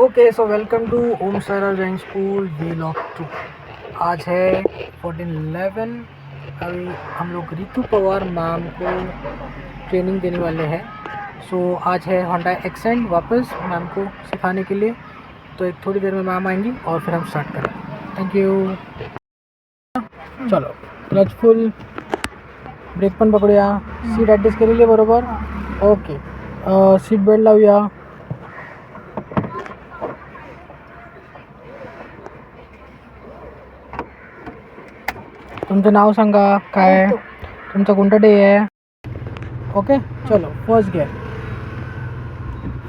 Okay so welcome to Om Sara Jain school we लॉक टू आज है फोर्टीन इलेवन अभी हम लोग रितु पवार मैम को ट्रेनिंग देने वाले हैं. सो so, आज है होंडा एक्सेंट वापस मैम को सिखाने के लिए. तो एक थोड़ी देर में मैम आएँगी और फिर हम स्टार्ट करें थैंक यू चलो क्लच फुल ब्रेक पण पकडूया. सीट ॲडजस्ट केलेली आहे बरोबर ओके सीट बेल्ट लावूया तुमचं नाव सांगा काय आहे? तुमचा कोणता डे आहे? ओके चलो फर्स्ट घ्या.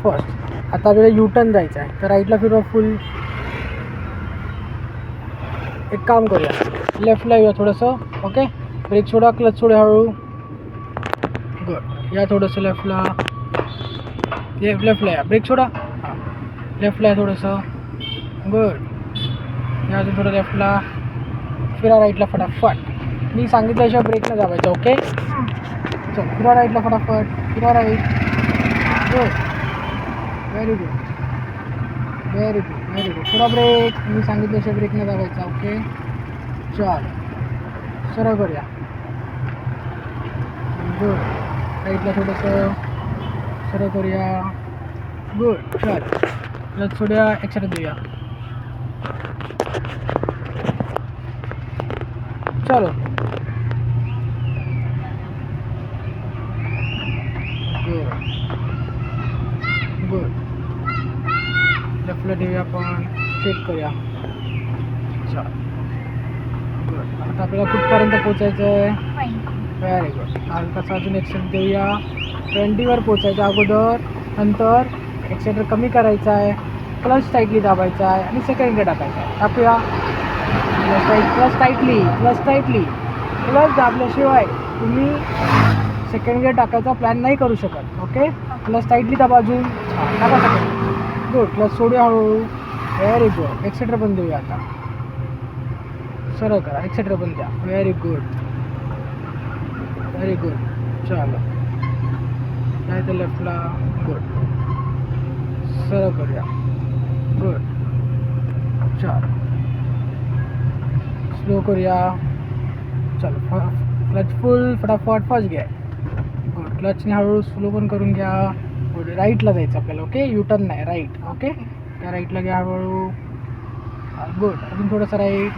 फर्स्ट आता आपल्याला युटर्न जायचं आहे. तर राईटला फिरवा फुल एक काम करूया. लेफ्टला येऊया थोडंसं ओके ब्रेक सोडा क्लच सोडा हळू. गुड या थोडंसं लेफ्टला लेफ्ट लेफ्टला या. ब्रेक सोडा. हां. लेफ्टला या थोडंसं. गुड या अजून थोडं लेफ्टला फिरा राईटला फटाफट. मी सांगितल्याशिवाय ब्रेक नाही ओके? चल फिरा राईटला फटाफट. फिरा right. Good very good very good very good पुरा ब्रेक मी सांगितल्याशिवाय ब्रेक नाही दाबायचा ओके? चल. सरळ करूया. गुड राईटला थोडंसं सरळ करूया. गुड चल. थोड्या एक्सरे देऊया. चलो. गुड लेफ्टला देऊया आपण. चेक करूया. चल. गुड आता आपल्याला कुठपर्यंत पोचायचं आहे व्हेरी गुड हलकासा अजून एक्सेट देऊया? ट्वेंटीवर पोचायच्या अगोदर. नंतर एक्सेटर कमी करायचा आहे क्लच टाईटली दाबायचा आहे आणि सेकंड गेअर टाकायचा आहे टाकूया. Plus tight plus tightly plus tightly plus दाबल्याशिवाय तुम्ही सेकंड गिअर टाकायचा प्लॅन नाही करू शकत ओके प्लस टाईटली त्या अजून टाका सेकंड गुड प्लस सोडूया हळूहळू व्हेरी गुड एक्सेट्रा पण देऊया आता. सरळ करा एक्सेटर पण द्या. व्हेरी गुड व्हेरी गुड चलो. नाही तर लेफ्टला गुड सरळ करूया. गुड चाल. स्लो करूया चल क्लच फुल फटाफट फर्स्ट घ्या गुड क्लचने हळूहळू स्लो पण करून घ्या. गुड राईटला जायचं आपल्याला ओके युटर्न नाही राईट ओके त्या राईटला घ्या हळूहळू. गुड अजून थोडंसं राईट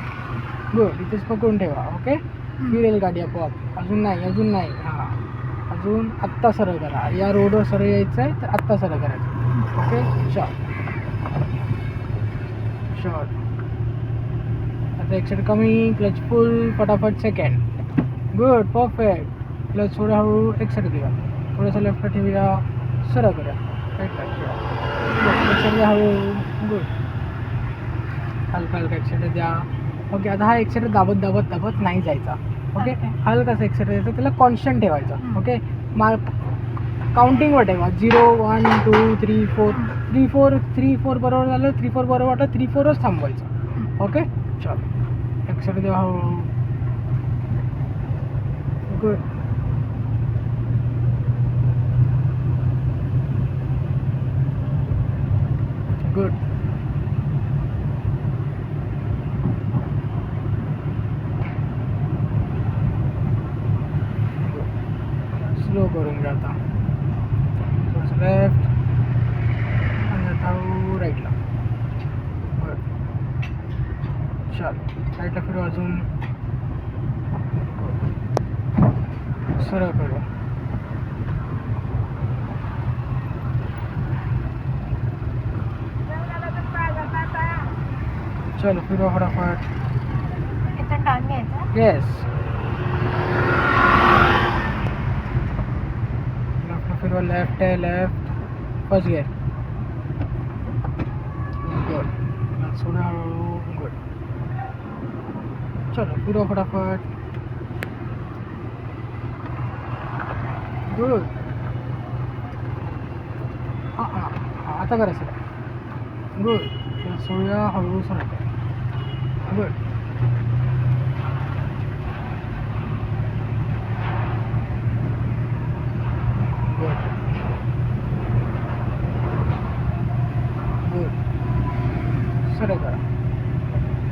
गुड इथेच पकडून ठेवा ओके फिरेल गाडी आपोआप. अजून नाही अजून नाही. हां. अजून आत्ता सरळ करा. या रोडवर सरळ यायचं आहे तर आत्ता सरळ करायचं. ओके शॉर्ट शॉर्ट आता एक साईड कमी क्लच फुल फटाफट सेकंड गुड परफेक्ट क्लच थोडं हळू एक साईड घेऊया थोडंसं लेफ्टला ठेवूया. सरळ करूया. राईटला ठेवूया एक साईड हळू गुड हलका हलका एक साईड द्या. ओके आता हा एक साईड दाबत दाबत दाबत नाही जायचा. ओके. हलकासा एक साईड द्यायचा. त्याला कॉन्स्टंट ठेवायचा. ओके मा काउंटिंगवर ठेवा. Zero one two three four three four three four बरोबर झालं. थ्री फोर बरोबर वाटलं. थ्री फोरच थांबवायचं. ओके चल एक साईड द्या हळूहळू गुड गुड स्लो करून घ्या आता थोडंसं लेफ्ट आणि आता राईटला बरं चाल राईटला फिरू अजून सरळ करू चलो फिरवा फटाफट. येस लेफ्ट फिरवा लेफ्ट आहे लेफ्ट फर्स्ट गिअर गुड हळूहळू गुड चलो फिरवा फटाफट. गुड हां हां हां आता करा सर गुड सोडूया हळूहळू सोडा बर. सरळ करा.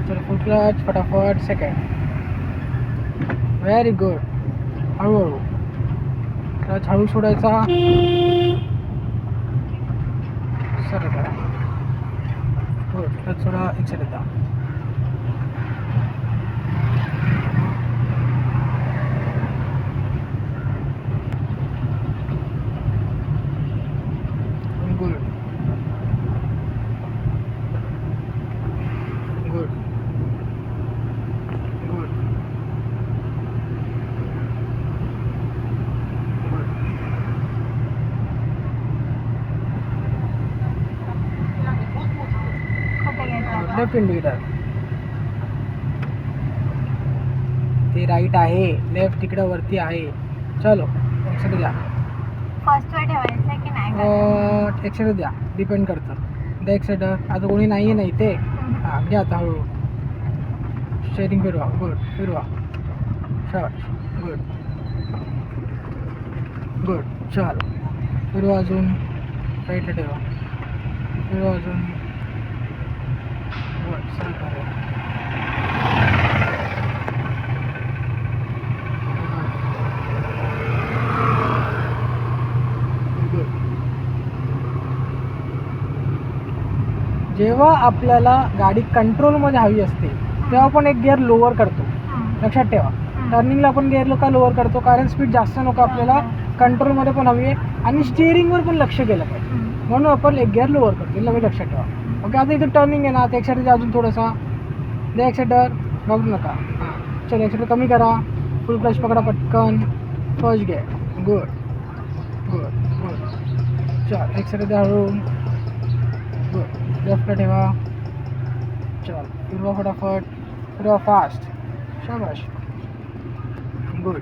चलो फुल क्लच फटाफट सेकंड व्हेरी गुड हळूहळू. क्लच हळू सोडायचा. सरळ करा. गुड क्लच सोडा एक साईड द्या गुड गुड गुड कुठे इंडिकेटर ते राईट आहे लेफ्ट तिकडं वरती आहे. चलो एक्सरे द्या. फर्स्ट वर ठेवायचं की नाही? एक्सरे द्या डिपेंड करतं. द्या एक्सरेटर आता कोणी नाही आहे नाही ते हां घ्या आता हळू शेअरिंग फिरवा गुड फिरवा. शॉर्ट गुड गुड चाल. फिरवा अजून. राईटला ठेवा. फिरवा अजून गुड सरळ करा गुड जेव्हा आपल्याला गाडी कंट्रोलमध्ये हवी असते तेव्हा आपण एक गिअर लोअर करतो. लक्षात ठेवा. टर्निंगला आपण गिअर का लोअर करतो? कारण स्पीड जास्त नको आपल्याला. कंट्रोलमध्ये पण हवी आहे. आणि स्टिअरिंगवर पण लक्ष केलं पाहिजे. म्हणून आपण एक गिअर लोअर करतो. हे लक्षात ठेवा. ओके आता इथे टर्निंग आहे ना त्या एक्साइड अजून थोडासा। द्या एक्साइडर बघू नका हाँ। चल एक्साइडर कमी करा फुल क्लच पकडा पटकन first gear good good good चल एक्साइड द्या हळू गुड लेफ्टला ठेवा चल फिरवा फटाफट फिरवा फास्ट शाबाश। गुड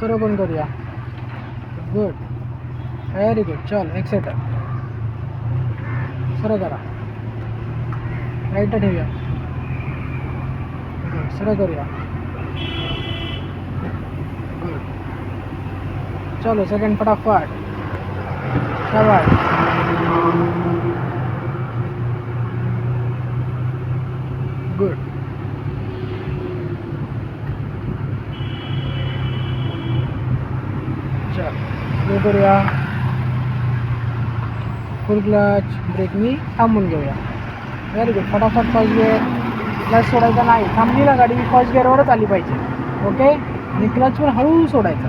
सर्व पण करूया गुड व्हेरी गुड चल एक्सेटर सरळ करा राईटला ठेवूया. सरळ करूया. चलो सेकंड फटाफट. शाबाश गुड चल करूया. फुल क्लच ब्रेक मी थांबून घेऊया. व्हेरी गुड फटाफट फर्स्ट गिअर क्लच सोडायचा नाही. थांबली ना गाडी फर्स्ट गिअरवरच आली पाहिजे. ओके आणि क्लच पण हळू सोडायचा.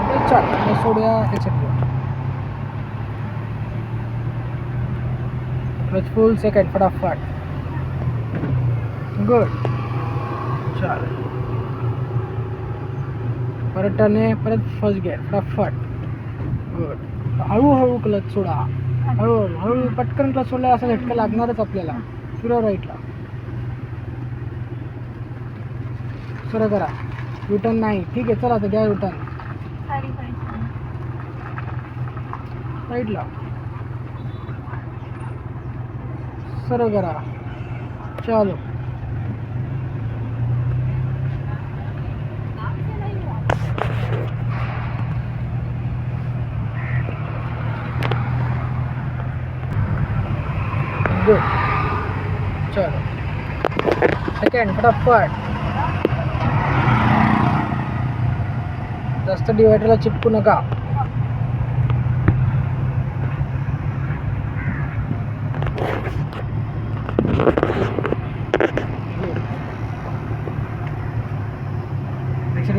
ओके चल. सोडूया एक्सेप्ट क्लच फुल सेकंड फटाफट. गुड चल. परत टर्न आहे परत फर्स्ट गिअर फटाफट. गुड हळूहळू क्लच सोडा. हळूहळू हळू पटकन क्लच सोडला असा झटका लागणारच आपल्याला. फिरव राईटला. सरळ करा. रिटर्न नाही. ठीक आहे चला आता द्या रिटर्न राईटला. सरळ करा. चालो गुड चलो सेकंड फटाफट. जास्त डिवायडरला चिपकू नका.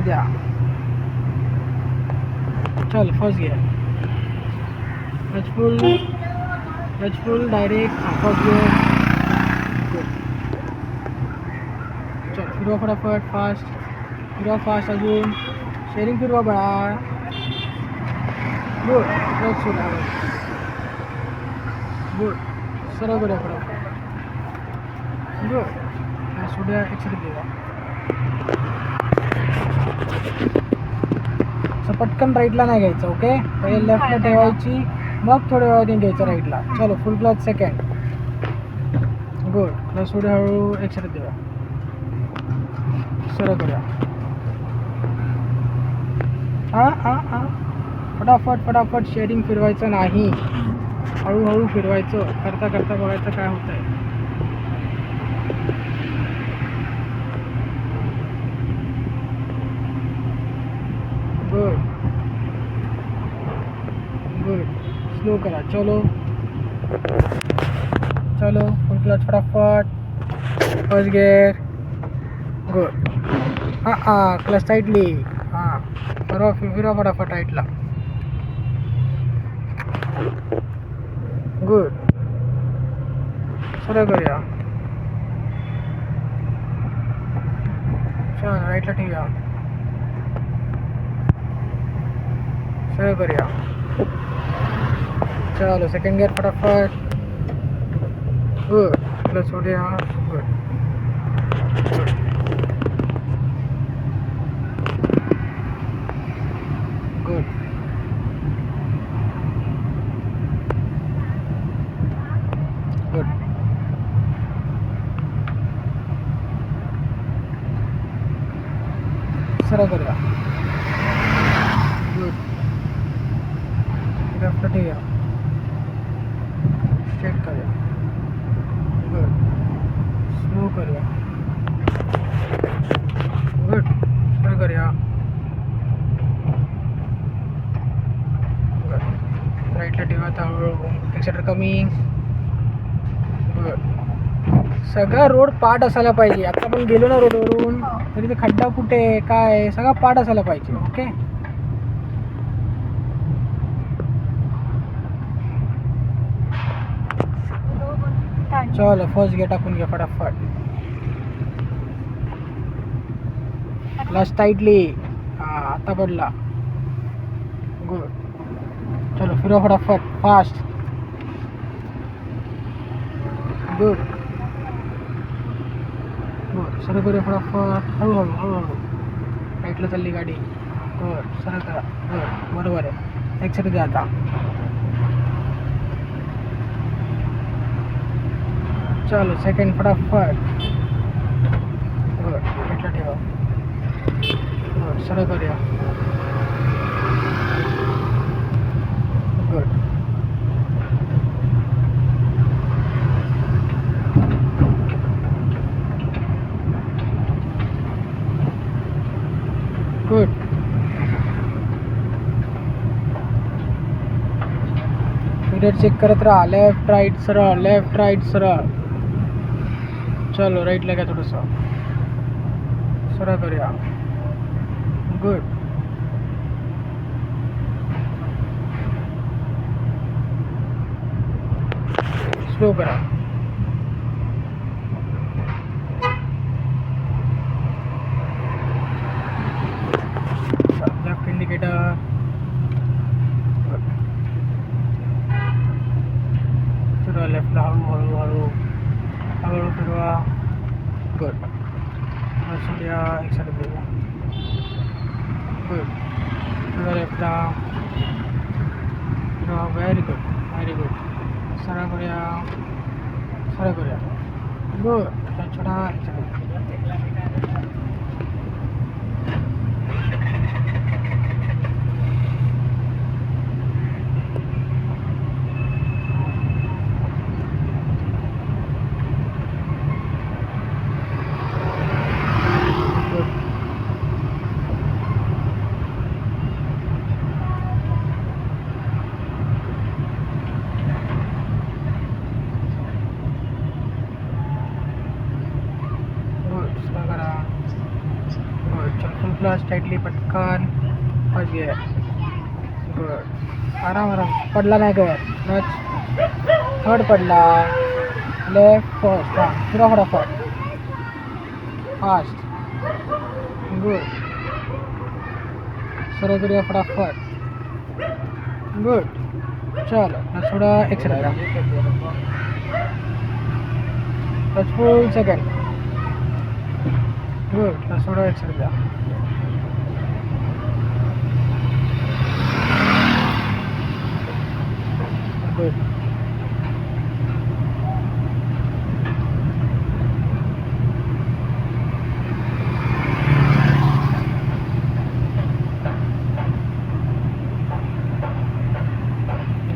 द्या चल first gear clutch full direct first gear चल फिरवा फटाफट फास्ट फिरवा फास्ट अजून. शेअरिंग फिरवा बळा गुड सोडा गुड सरळ करूया फटाफट गुड सोडूया एक्सिडेंट देवा पटकन राईटला नाही घ्यायचं ओके पहिले लेफ्टला ठेवायची. मग थोड्या वेळाने घ्यायचं राईटला चलो फुल क्लच सेकंड गुड थोडी हळू एक्सरे दुसरं करूया. हां हा हा. फटाफट फटाफट शेअरिंग फिरवायचं नाही. हळूहळू फिरवायचं. करता करता बघायचं काय होत आहे गुड गुड स्लो करा. चलो. चलो. फुल क्लच फटाफट. फर्स्ट गेअर गुड हां हां क्लच टाईटली हां फिरवा फिरवा फटाफट टाईटला गुड सरळ करूया. छान राईटला ठेवूया. सरळ करूया. चलो सेकंड गिअर फटाफट. गुड प्लस सोडूया गुड गुड गुड सरळ करूया गुड लेफ्ट ठेवूया स्ट्रेट करूया. गुड स्लो करूया. गुड सरळ करूया. राईटला ठेवा एक्सेटर कमी. गुड सगळा रोड पाठ असायला पाहिजे. आता आपण गेलो ना रोडवरून. तर ते खड्डा कुठे आहे, काय आहे, सगळा पाठ असायला पाहिजे ओके? चल फर्स्ट गे टाकून घे फटाफट. लास्ट टाईटली हा आता पडला. गुड चलो फिरो फटाफट फास्ट गुड सरळ करूया फटाफट हळूहळू हळूहळू राईटला चालली गाडी. गुड सरळ करा गुड बरोबर आहे. एक्सेट द्या आता. चलो सेकंड फटाफट. गुड राईटला ठेवा. गुड सरळ करूया. गुड गुड मिरर चेक करत राहा. लेफ़्ट राईट सरळ. लेफ़्ट राईट सरळ. चलो राईटला घ्या थोडंसं. सरळ करूया. गुड स्लो करा. फिरवा व्हेरी गुड व्हेरी गुड सरळ करूया सरळ करूया गुड छोटा एक second. Good. Good. slow करा. Good. चल फुल क्लास टाईटली पटकन फर्स्ट गुड आराम आराम. पडला नाही गवर नच थर्ड पडला. Left first. हां फिरा फटाफट फास्ट. गुड. सरळ करूया फटाफट. गुड. चलो ना थोडा एक्सरा बस फुल सेकंड गुड ना थोडा एक्सरा द्या good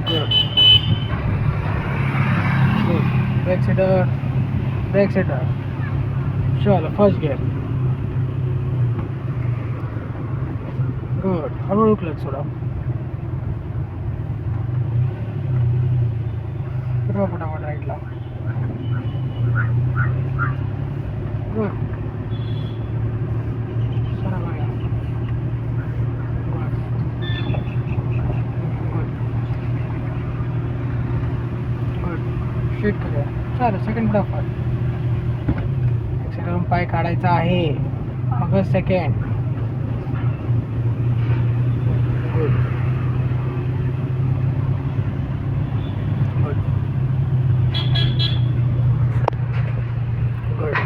Good. Good. Brake setter. Brake setter. चलो फर्स्ट गियर गुड हळूहळू क्लच सोडा फिरवा फटाफट राईटला गुड करूया चालेल सेकंड फटाफट एक्सिडरून पाय काढायचा आहे. मगच सेकंड गुड गुड गुड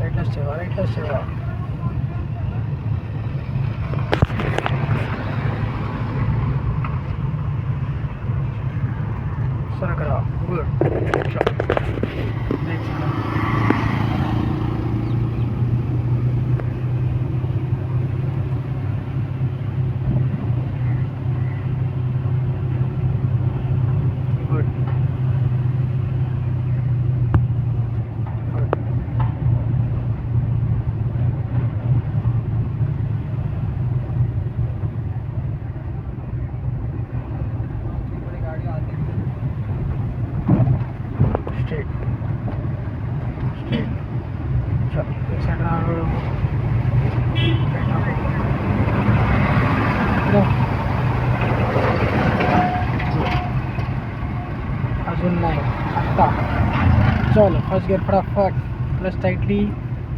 राईटलाच ठेवा राईटलाच ठेवा सर करा good next good good straight straight चल एक साईड हळूहळू Right now. Go. Good. अजून नाही आत्ता चल फर्स्ट फटाफट प्लस टाईटली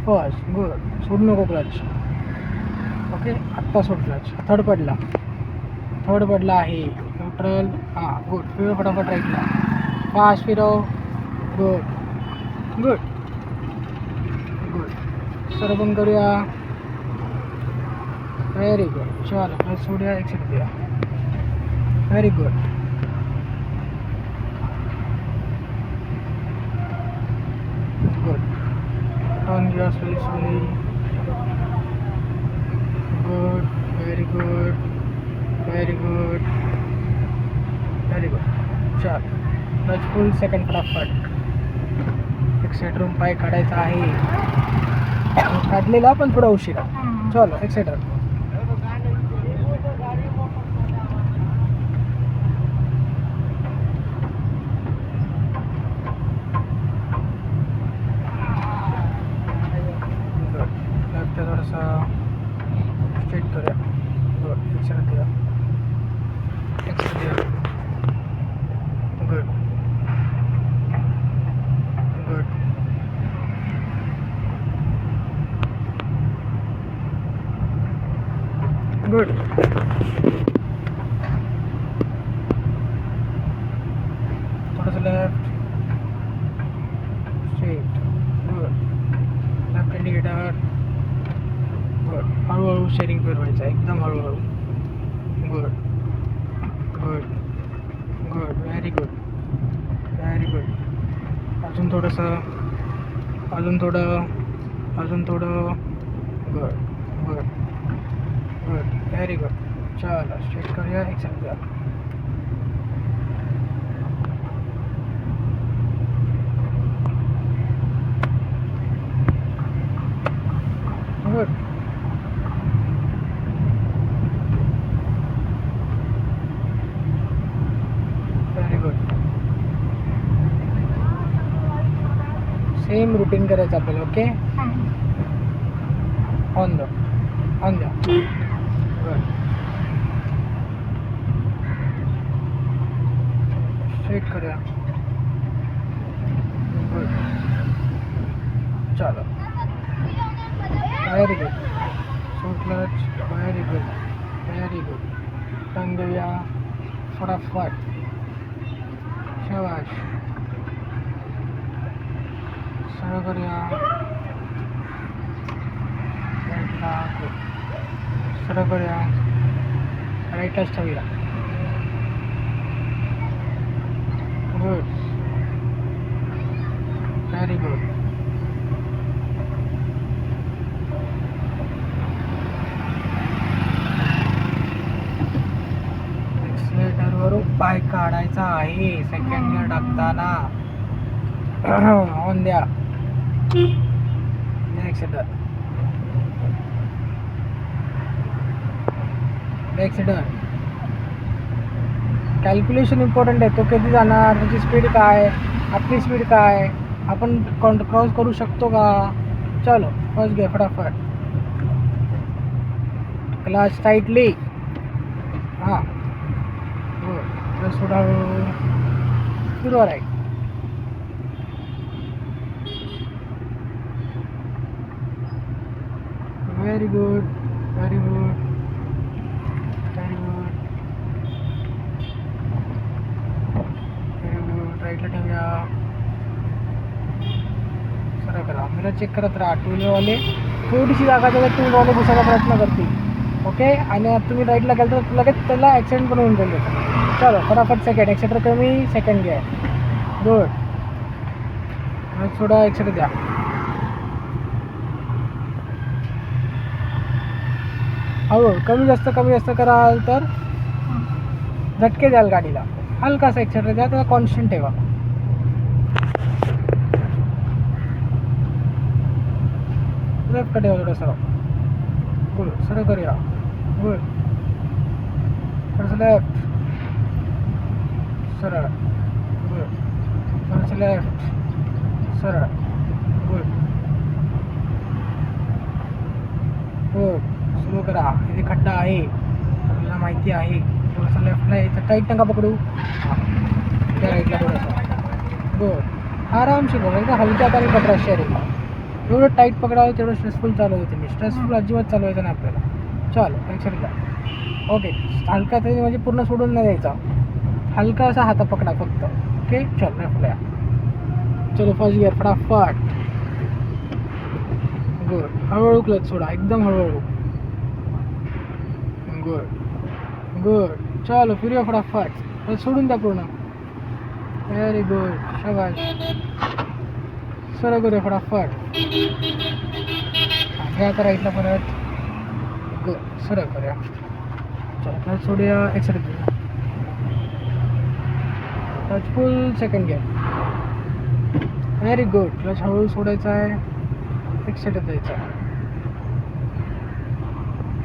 फर्स्ट गुड सोडू नको क्लच ओके आत्ता सोड क्लच थर्ड पडला. थर्ड पडला आहे. न्यूट्रल हां गुड फिरव फटाफट राईटला फास्ट फिरव. गुड गुड गुड सर्व करूया. व्हेरी गुड चल क्लच सोडूया. एक्सेप्ट द्या. Very good Turn gears very slowly. Good. Very good. Very good. Very good. चल क्लच फुल सेकंड फटाफट एक्सेट रूम पाय काढायचा आहे काढलेला पण थोडा उशिरा चलो एक्सेटर लेफ्ट थोडासा स्ट्रेट करूया गुड एक्सेट द्या एक्सेट द्या गुड गुड गुड थोडंसं left straight good left indicator good हळूहळू शेअरिंग फिरवायचं एकदम हळूहळू good good good very good very good अजून थोडंसं अजून थोडं अजून थोडं. Good good good very good चला चेक करूया एक्सेप्ट द्या गुड व्हेरी गुड रुटीन करायचं आपल्याला ओके ऑन द ऑन द्या स्ट्रेट करूया गुड चलो very good so clutch very good very good टंग देऊया फटाफट. शाबाश सरळ करूया राईटला गुड करूया राईटलाच ठेवूया गुड व्हेरी गुड एक्सिलेटरवरून पाय काढायचा आहे. सेकंड गिअर टाकताना. ऑन द्या. एक्सिलेटर ॲक्सिडंट कॅल्क्युलेशन इम्पॉर्टंट आहे. तो कधी जाणार? त्याची स्पीड काय? आपली स्पीड काय? आपण कॉन क्रॉस करू शकतो का? चलो क्रॉस घे फटाफट. क्लास टाईटली हां. हो प्लस थोडा सुरू आहे very good very good very good very good राईटला ठेवूया. सरळ करा. मला चेक करत राहा. टू व्हीलरवाले थोडीशी जागा त्याला टू व्हीलरवाले घुसायचा प्रयत्न करतील. ओके आणि आता तुम्ही राईटला गेलं तर लगेच त्याला ॲक्सिडेंट पण होऊन जाईल. चलो फटाफट सेकंड ॲक्सिडेंट कमी सेकंड घ्या. गुड थोडा ॲक्सिडेंट द्या. हो कमी जास्त कमी जास्त कराल तर झटके द्याल गाडीला. हलकासा ॲक्सिडेंट द्या त्याला कॉन्स्टंट ठेवा. लेफ्ट ठेवा थोडं सरळ. गुड सरळ करूया. गुड थोडंसं लेफ्ट सरळ. गुड थोडंसं लेफ्ट सरळ. गुड गुड करा. इथे खड्डा आहे. आपल्याला माहिती आहे. थोडंसं लेफ्टला यायचं. टाईट नका पकडू. त्या राईटला थोडंसं. बरं. आरामशी बघा. एकदम हलक्या हाताने पकडा शेअरिंग जेवढं टाईट पकडावं तेवढं स्ट्रेसफुल चालवते मी स्ट्रेसफुल अजिबात चालवायचं नाही आपल्याला. चल ॲक्शन घ्या ओके हलका तरी म्हणजे पूर्ण सोडून नाही द्यायचा. हलका असा हाता पकडा फक्त. ओके चल लेफ्टला या. चलो फर्स्ट गिअर फटाफट. गुड हळूहळू क्लच सोडा. एकदम हळूहळू. गुड. गुड. चलो फिरूया फटाफट. सोडून द्या पूर्ण. व्हेरी गुड शबाश सर करूया फटाफट. घ्या आता इथला परत. गुड सर करूया. चला परत सोडूया एक्सरे घेऊया फुल सेकंड घ्या व्हेरी गुड क्लच हळूहळू सोडायचा आहे. एक्सेट द्यायचा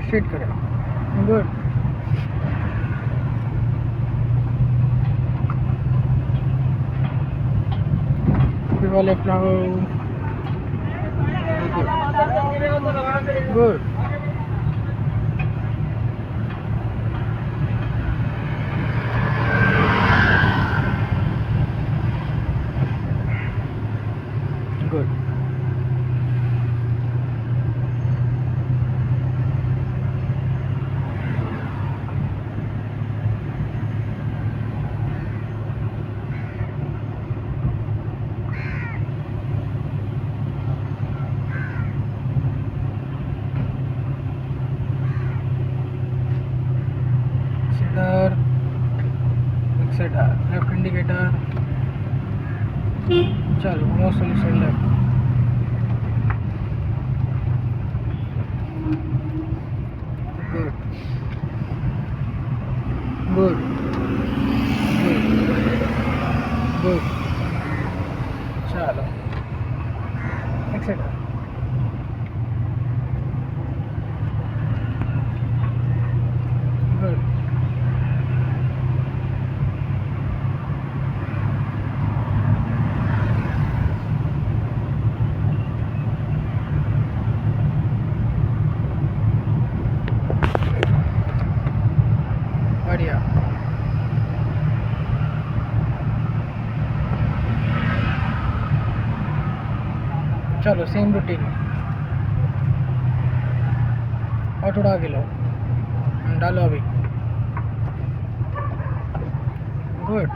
स्ट्रेट करूया. गुड किंवा लेफ्टला हळू गुड गुड एक्सेटर एक्सेटर लेफ्ट इंडिकेटर चलो मोस्ट solution left same routine Autodagilo and Dalawi. Good.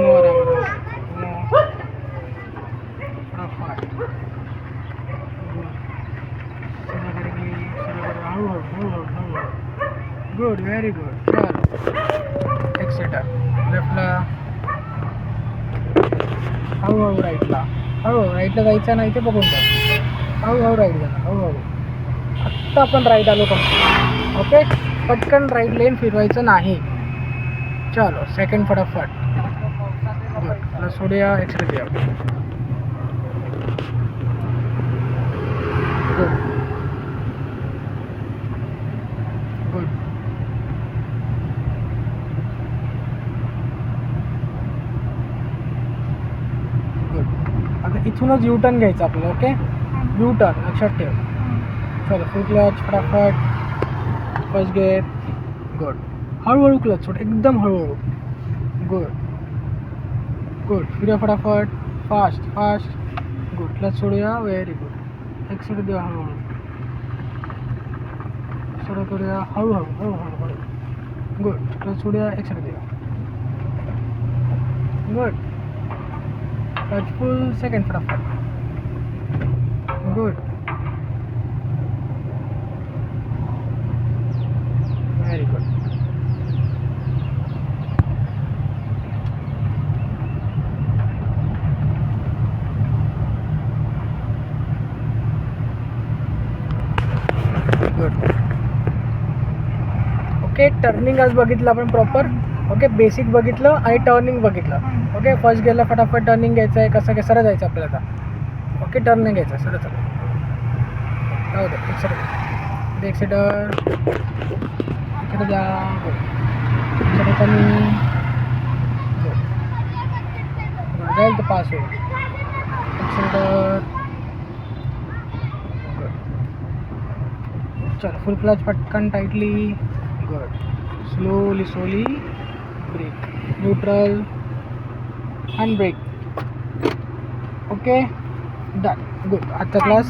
More and Good, very good. Etc. Left. How over. राईटला जायचं नाही ते बघून जा. हळूहळू राईट जाणार हळूहळू. आत्ता आपण राईट आलो कंप्लीट ओके पटकन राईट लेन फिरवायचं नाही. चलो सेकंड फटाफट. गुड सोडूया एक्सरे द्या गुड तिथूनच यू टर्न घ्यायचं आपल्याला ओके यू टर्न लक्षात ठेव. चलो फुल क्लच फटाफट. फर्स्ट गेट गुड हळूहळू क्लच सोड एकदम हळूहळू. गुड गुड फिरा फटाफट. फास्ट फास्ट गुड क्लच सोडूया. व्हेरी गुड एक सोडू देऊया हळूहळू. सोडा करूया हळूहळू हळूहळू हळू गुड क्लच सोडूया. एक सोडू देऊया. गुड क्लच फुल सेकंड फटाफट good very good good okay turning आज बघितलं आपण प्रॉपर ओके बेसिक बघितलं आणि टर्निंग बघितलं. ओके फर्स्ट गेअरला फटाफट टर्निंग घ्यायचं आहे कसं काय सरळ जायचं आपल्याला आता. ओके टर्निंग घ्यायचं सरळ चला राहू दे एक सरळ एक इकडे जा. इकडे कमी जाईल तर पास होईल. एक्सिलेटर चल फुल क्लच पटकन tightly good slowly slowly brake neutral and brake okay? Done. Good. At the class